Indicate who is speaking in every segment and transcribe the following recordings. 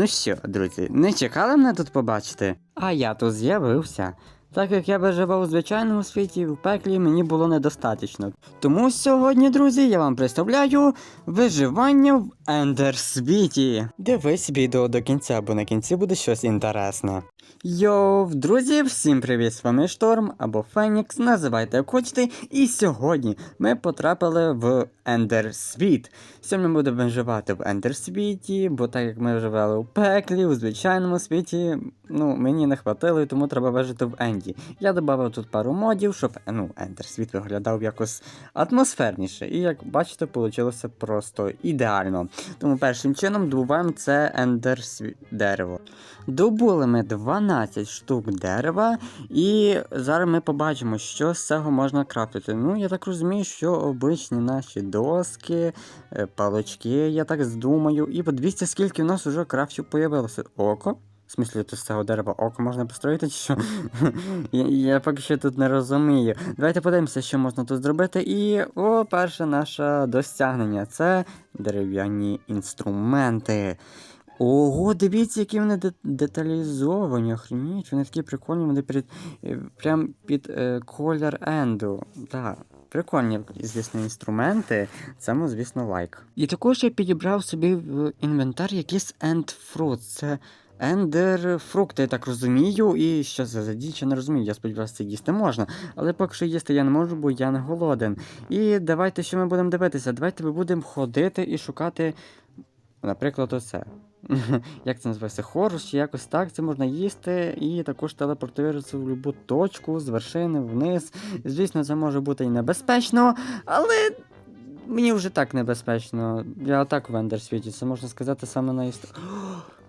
Speaker 1: Ну що, друзі, не чекали мене тут побачити? А я тут з'явився. Так як я виживав у звичайному світі, в пеклі мені було недостатньо. Тому сьогодні, друзі, я вам представляю виживання в Ендерсвіті. Дивись відео до кінця, бо на кінці буде щось інтересне. Йоу, друзі, всім привіт! З вами Шторм або Фенікс, називайте як хочете. І сьогодні ми потрапили в Ендерсвіт. Сьогодні ми будемо виживати в Ендерсвіті, бо так як ми виживали у пеклі, у звичайному світі, ну, мені не хватило, і тому треба вижити в Енді. Я додав тут пару модів, щоб ну, Ендерсвіт виглядав якось атмосферніше. І як бачите, вийшло просто ідеально. Тому першим чином добуваємо це Ендерсвіт дерево. Добули ми 12 штук дерева, і зараз ми побачимо, що з цього можна крафтити. Ну, я так розумію, що обичні наші доски, е, палочки, я так думаю. І подивіться, скільки в нас вже крафтів появилося. Око? В смислі, то з цього дерева око можна построїти чи що? я, я поки що тут не розумію. Давайте подивимося, що можна тут зробити. І о, перше наше досягнення це дерев'яні інструменти. Ого, дивіться, які вони деталізовані, охреніть, вони такі прикольні, вони під, е, прям під е, колір енду. Так, прикольні, звісно, інструменти. Цьому, звісно, лайк. І також я підібрав собі в інвентар енд фрут. Це ендер фрукти, я так розумію. І що це за діч, не розумію. Я сподіваюся, це їсти можна. Але поки що їсти я не можу, бо я не голоден. І давайте що ми будемо дивитися? Давайте ми будемо ходити і шукати, наприклад, оце. Як це називається? Хорус чи якось так, це можна їсти і також телепортуватися в будь-яку точку з вершини вниз. Звісно, це може бути і небезпечно, але мені вже так небезпечно. Я так в ендерсвіті, це можна сказати саме на іст...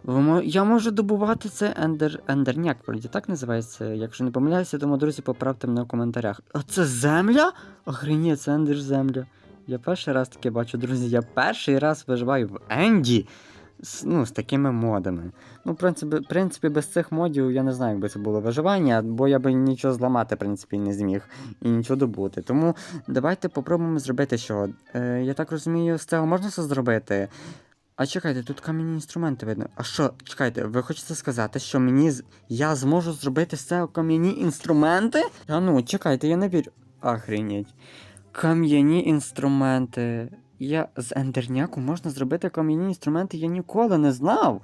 Speaker 1: Ви мо- Я можу добувати це ендер... ендерняк, вроді так називається. Якщо не помиляюся, тому друзі, поправте мене в коментарях. А це земля? Охренеть, це ендер земля. Я перший раз таке бачу, друзі. Я перший раз виживаю в Енді з, ну, з такими модами. Ну, в принципі, в принципі, без цих модів я не знаю, якби це було виживання, бо я би нічого зламати, в принципі, не зміг і нічого добути. Тому давайте попробуємо зробити що. Е, я так розумію, з цього можна це зробити. А чекайте, тут кам'яні інструменти видно. А що, чекайте, ви хочете сказати, що мені з... я зможу зробити з цього кам'яні інструменти? А ну, чекайте, я не вірю. Охренеть. Кам'яні інструменти. Я з ендерняку можна зробити кам'яні інструменти, я ніколи не знав.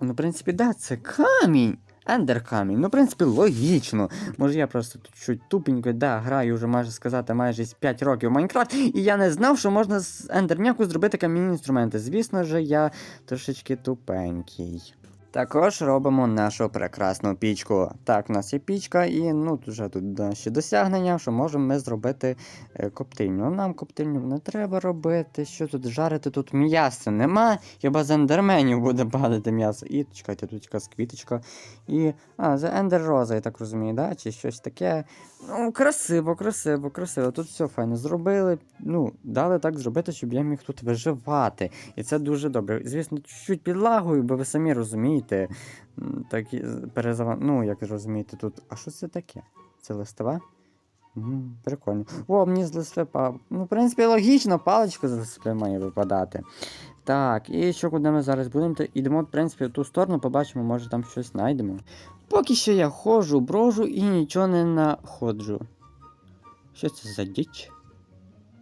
Speaker 1: Ну, в принципі, да, це камінь. Ендер камінь. Ну, в принципі, логічно. Може, я просто тут чуть тупенько, да, граю вже майже сказати майже 5 років в Майнкрафт, і я не знав, що можна з ендерняку зробити кам'яні інструменти. Звісно ж, я трошечки тупенький. Також робимо нашу прекрасну пічку. Так, у нас є пічка, і ну вже тут наші досягнення, що можемо ми зробити е, коптильню. Нам коптильню не треба робити. Що тут жарити? Тут м'яса нема. Хіба з ендерменів буде падати м'ясо. І чекайте, тут якась квіточка. І. А, за ендер роза, я так розумію, да? Чи щось таке. Ну, красиво, красиво, красиво. Тут все файно зробили. Ну, дали так зробити, щоб я міг тут виживати. І це дуже добре. Звісно, чуть-чуть підлагою, бо ви самі розумієте. М, Так і перезава... Ну, як розумієте, тут. А що це таке? Це листова? М, Прикольно. О, мені з листви пав. Ну, в принципі, логічно, паличка з листви має випадати. Так, і що куди ми зараз будемо? то Йдемо, в принципі, в ту сторону, побачимо, може там щось знайдемо. Поки що я ходжу, брожу і нічого не находжу. Що це за діч?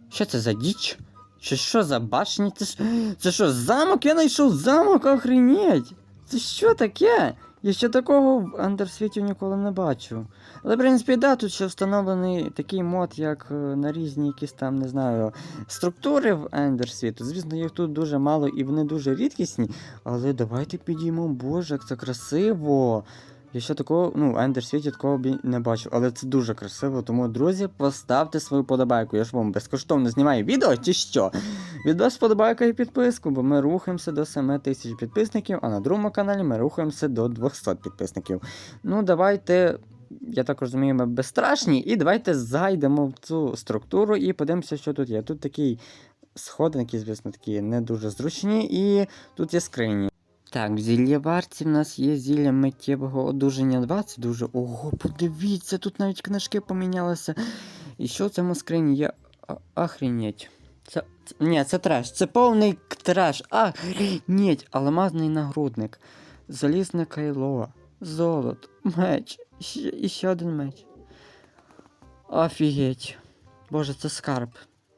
Speaker 1: Що це за діч? Що, що за башні? Це, ж... це що, замок? Я знайшов замок, охренеть! Це що таке? Я ще такого в андерсвіті ніколи не бачу. Але, в принципі, да, тут ще встановлений такий мод, як е, на різні якісь там, не знаю, структури в ендерсвіту. Звісно, їх тут дуже мало і вони дуже рідкісні. Але давайте підіймо, боже, як це красиво. Я ще такого, ну, в ендерсвіті такого б не бачив, але це дуже красиво. Тому, друзі, поставте свою подобайку. Я ж вам безкоштовно знімаю відео чи що? Відос подобайка і підписку, бо ми рухаємося до 7 тисяч підписників, а на другому каналі ми рухаємося до 200 підписників. Ну, давайте. Я так розумію, ми безстрашні, і давайте зайдемо в цю структуру і подивимося, що тут є. Тут такий сходинки, звісно, такі не дуже зручні, і тут є скрині. Так, в зіллєварці в нас є зілля миттєвого одужання 20. Дуже. Ого, подивіться, тут навіть книжки помінялися. І що в цьому скрині є? Охренеть. Це, це. Ні, це треш. Це повний треш. Ні, алмазний нагрудник. Залізне кайло. Золото. Меч. І ще один меч. Офігеть. Боже, це скарб.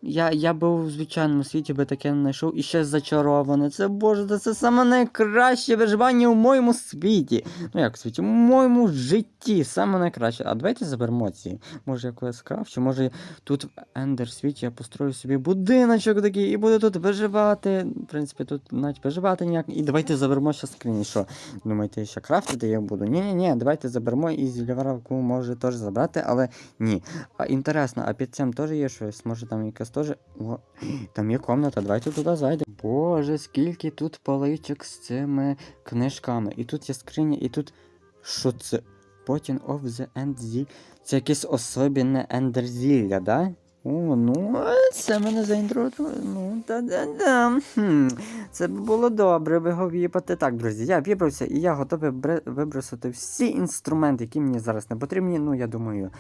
Speaker 1: Я, я би у звичайному світі би таке не знайшов і ще зачароване. Це боже, це, саме найкраще виживання у моєму світі. Ну як в світі, у моєму житті. Саме найкраще. А давайте заберемо ці. Може якось крафчу, може тут в Ендер світі я построю собі будиночок такий і буду тут виживати. В принципі, тут навіть виживати ніяк. І давайте заберемо ще скрині. Що? Думаєте, ще крафтити я буду? Ні, ні, ні, давайте заберемо і зіліваровку може теж забрати, але ні. А інтересно, а під цим теж є щось? Може там якась теж. О, там є комната, давайте туди зайдемо. Боже, скільки тут поличок з цими книжками. І тут є скриня, і тут. Що це? Potting of the End Це якесь особіне ендерзілля, да? О, ну, це мене заінтригувало. Ну, та-да-да. Хм. Це б було добре його. Так, друзі, я вибрався і я готовий вибросити всі інструменти, які мені зараз не потрібні. Ну, я думаю,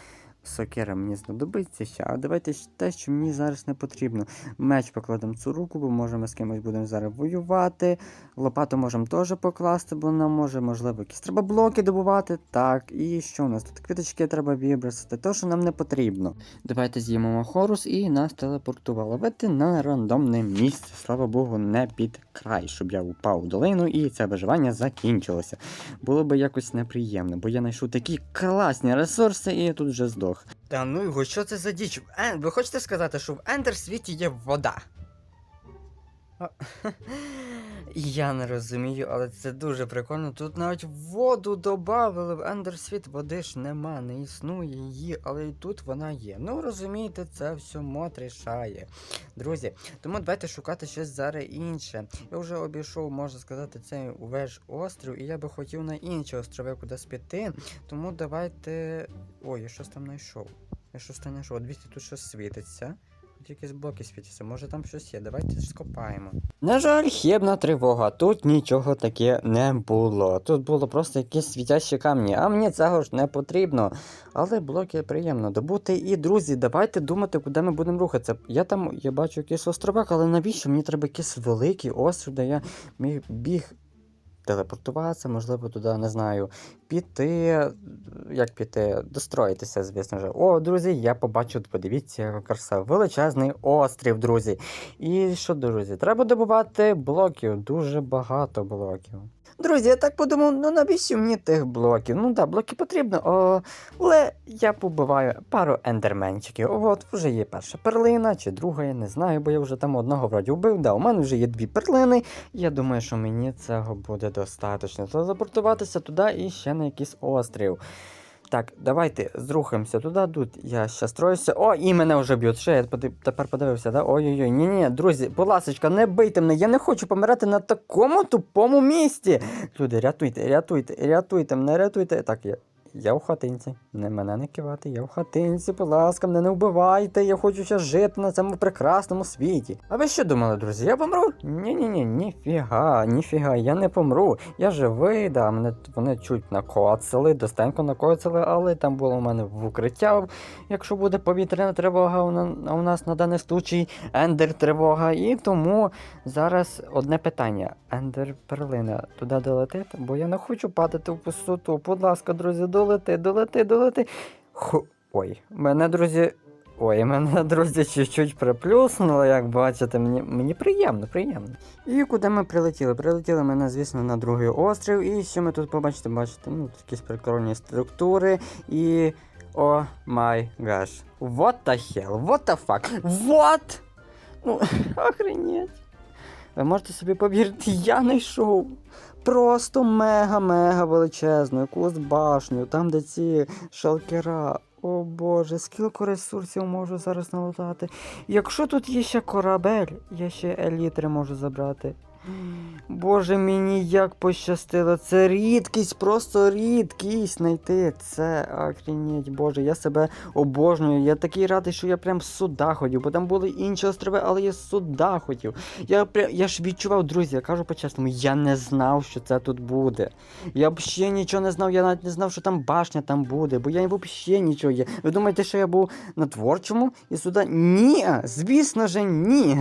Speaker 1: сокира мені знадобиться ще. А давайте те, що мені зараз не потрібно. Меч покладемо цю руку, бо може ми з кимось будемо зараз воювати. Лопату можемо теж покласти, бо нам може, можливо, якісь треба блоки добувати. Так, і що у нас тут? Квіточки треба вибросити, то, що нам не потрібно. Давайте з'їмо Махорус і нас телепортувало Вити на рандомне місце. Слава Богу, не під край, щоб я упав у долину і це виживання закінчилося. Було би якось неприємно, бо я знайшов такі класні ресурси і я тут вже здох. Та ну його, що це за діч? Ен, ви хочете сказати, що в Ендер світі є вода? Я не розумію, але це дуже прикольно. Тут навіть воду додали в Ендерсвіт, води ж нема, не існує її, але і тут вона є. Ну розумієте, це все мод рішає. Друзі, тому давайте шукати щось зараз інше. Я вже обійшов, можна сказати, цей увесь острів, і я би хотів на інші острови кудись піти. Тому давайте. Ой, я щось там знайшов. Я щось там знайшов. Дивіться, тут щось світиться. Тут якісь блоки світяться, може там щось є. Давайте скопаємо. На жаль, хібна тривога. Тут нічого таке не було. Тут було просто якісь світящі камні, а мені цього ж не потрібно. Але блоки приємно добути. І, друзі, давайте думати, куди ми будемо рухатися. Я там я бачу якийсь островок, але навіщо мені треба якийсь великий острів, де я міг біг телепортуватися, можливо, туди, не знаю, піти. Як піти? Достроїтися, звісно ж. О, друзі, я побачив, подивіться, краса. Величезний острів, друзі. І що, друзі, треба добувати блоків, дуже багато блоків. Друзі, я так подумав, ну навіщо мені тих блоків? Ну так, блоки потрібно, о, але я побиваю пару ендерменчиків. От вже є перша перлина чи друга, я не знаю, бо я вже там одного вроді вбив. Да, у мене вже є дві перлини. Я думаю, що мені цього буде достатньо. Телепортуватися туди і ще на якийсь острів. Так, давайте зрухаємося туди. Тут я ще строюся. О, і мене вже б'ють. Ще я тепер подивився, да? Ой-ой-ой. Ні, ні, друзі, будь ласочка, не бийте мене. Я не хочу помирати на такому тупому місці. Люди, рятуйте, рятуйте, рятуйте мене, рятуйте. Так, я. Я в хатинці. Не мене не кивати, я в хатинці, будь ласка, мене не вбивайте, я хочу ще жити на цьому прекрасному світі. А ви що думали, друзі? Я помру? Ні-ні-ні, ніфіга, ніфіга, я не помру. Я живий, да, мене вони чуть накоцали, достенько накоцали, але там було у мене в укриття. Якщо буде повітряна тривога, у у нас на даний случай ендер тривога. І тому зараз одне питання: ендер перлина туди долетить, бо я не хочу падати в пустоту. Будь ласка, друзі, долети, долети, долети. Ху... Ой, мене, друзі. Ой, мене, друзі, чуть-чуть приплюснуло, як бачите, мені, мені приємно, приємно. І куди ми прилетіли? Прилетіли ми, звісно, на другий острів. І що ми тут побачите? Бачите, ну, якісь прикольні структури і. О май гаш. What the hell? What the fuck? What? Ну, охренеть. Ви можете собі повірити, я знайшов просто мега-мега величезну якусь башню, там, де ці шалкера. О боже, скільки ресурсів можу зараз налутати. Якщо тут є ще корабель, я ще елітри можу забрати. Боже, мені як пощастило. Це рідкість, просто рідкість знайти. Це охренеть, боже, я себе обожнюю. Я такий радий, що я прям сюди хотів, бо там були інші острови, але я сюди хотів. Я, пря- я ж відчував, друзі, я кажу по-чесному, я не знав, що це тут буде. Я взагалі нічого не знав, я навіть не знав, що там башня там буде, бо я взагалі нічого є. Ви думаєте, що я був на творчому і сюди? Ні, звісно же, ні.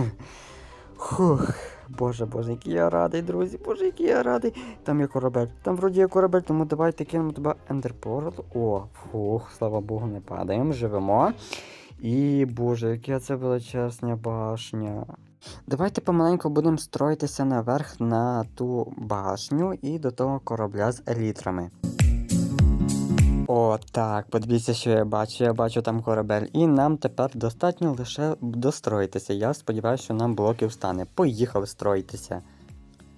Speaker 1: Хух. Боже, боже, який я радий, друзі, боже, який я радий. Там є корабель. Там вроді є корабель, тому давайте кинемо тебе ендерпорал. О, фух, слава Богу, не падаємо, живемо. І боже, яка це величезна башня. Давайте помаленьку будемо строїтися наверх на ту башню і до того корабля з елітрами. О, так, подивіться, що я бачу. Я бачу там корабель. І нам тепер достатньо лише достроїтися. Я сподіваюся, що нам блоків стане. Поїхали строїтися.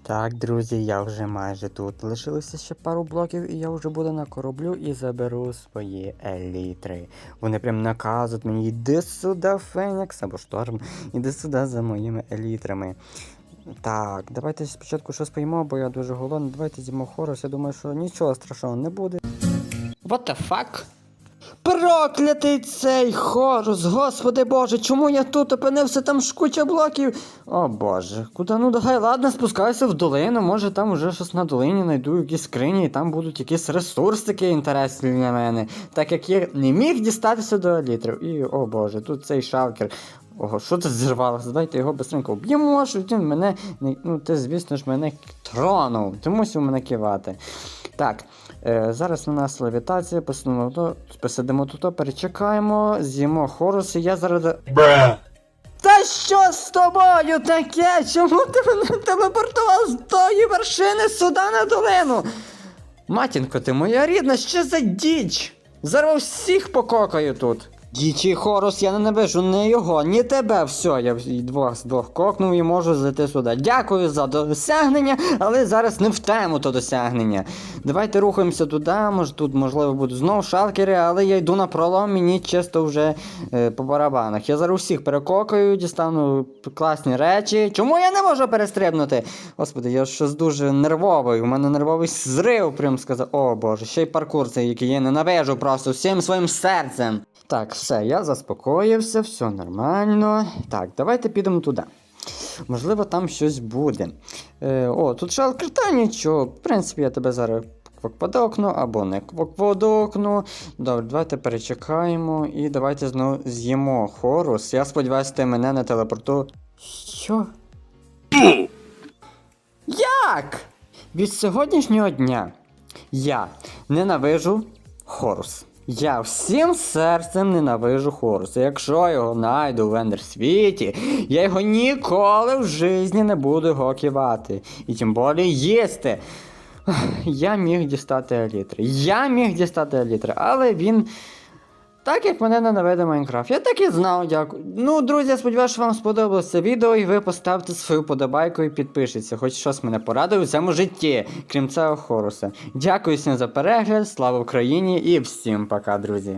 Speaker 1: Так, друзі, я вже майже тут. Лишилося ще пару блоків, і я вже буду на кораблю і заберу свої елітри. Вони прям наказують мені, йди сюди, Фенікс або шторм, іди сюди за моїми елітрами. Так, давайте спочатку щось поїмо, бо я дуже голодний. Давайте з'їмо хорос. Я думаю, що нічого страшного не буде. What the fuck? Проклятий цей хорус, господи боже, чому я тут опинився, там ж куча блоків. О боже, куди ну давай, ладно, спускайся в долину, може там уже щось на долині знайду якісь скрині, і там будуть якісь ресурсики інтересні для мене. Так як я не міг дістатися до літрів. І о боже, тут цей шалкер. Ого, що це зірвалося? Давайте його быстренько вб'ємо, щоб він мене. Ну, ти, звісно ж, мене тронув. Ти мусив мене кивати. Так, зараз на нас левітація, посидимо тут, посидимо тут, перечекаємо, з'їмо хоруси, я зараз. до- Та що з тобою таке? Чому ти мене телепортував з тої вершини сюди на долину? Матінко, ти моя рідна, що за діч? Зараз всіх пококаю тут. Дічий хорус, я ненавижу не його, ні тебе. Все, я двох з двох кокнув і можу зайти сюди. Дякую за досягнення, але зараз не в тему то досягнення. Давайте рухаємося туди, може тут можливо будуть знову шалкери, але я йду на пролом, мені чисто вже е, по барабанах. Я зараз усіх перекокаю, дістану класні речі. Чому я не можу перестрибнути? Господи, я щось дуже нервовий. У мене нервовий зрив, прям сказав. О боже, ще й паркур цей, який я ненавижу просто всім своїм серцем. Так, все, я заспокоївся, все нормально. Так, давайте підемо туди. Можливо, там щось буде. Е, о, тут шалкер, та нічого. В принципі, я тебе зараз квакпадокну або не квакпадокну. Добре, давайте перечекаємо і давайте знову з'їмо хорус. Я сподіваюся, ти мене не телепорту. Що? Як? Від сьогоднішнього дня я ненавижу хорус. Я всім серцем ненавижу Хоруса. Якщо його найду в ендерсвіті, я його ніколи в житті не буду гоківати. І тим більше їсти. Я міг дістати елітри. Я міг дістати елітри, але він. Так як мене ненавиде Майнкрафт. Я так і знав, дякую. Ну, друзі, сподіваюся, що вам сподобалося це відео, і ви поставте свою подобайку і підпишіться, хоч щось мене порадує у цьому житті, крім цього хоруса. Дякую всім за перегляд, слава Україні і всім пока, друзі.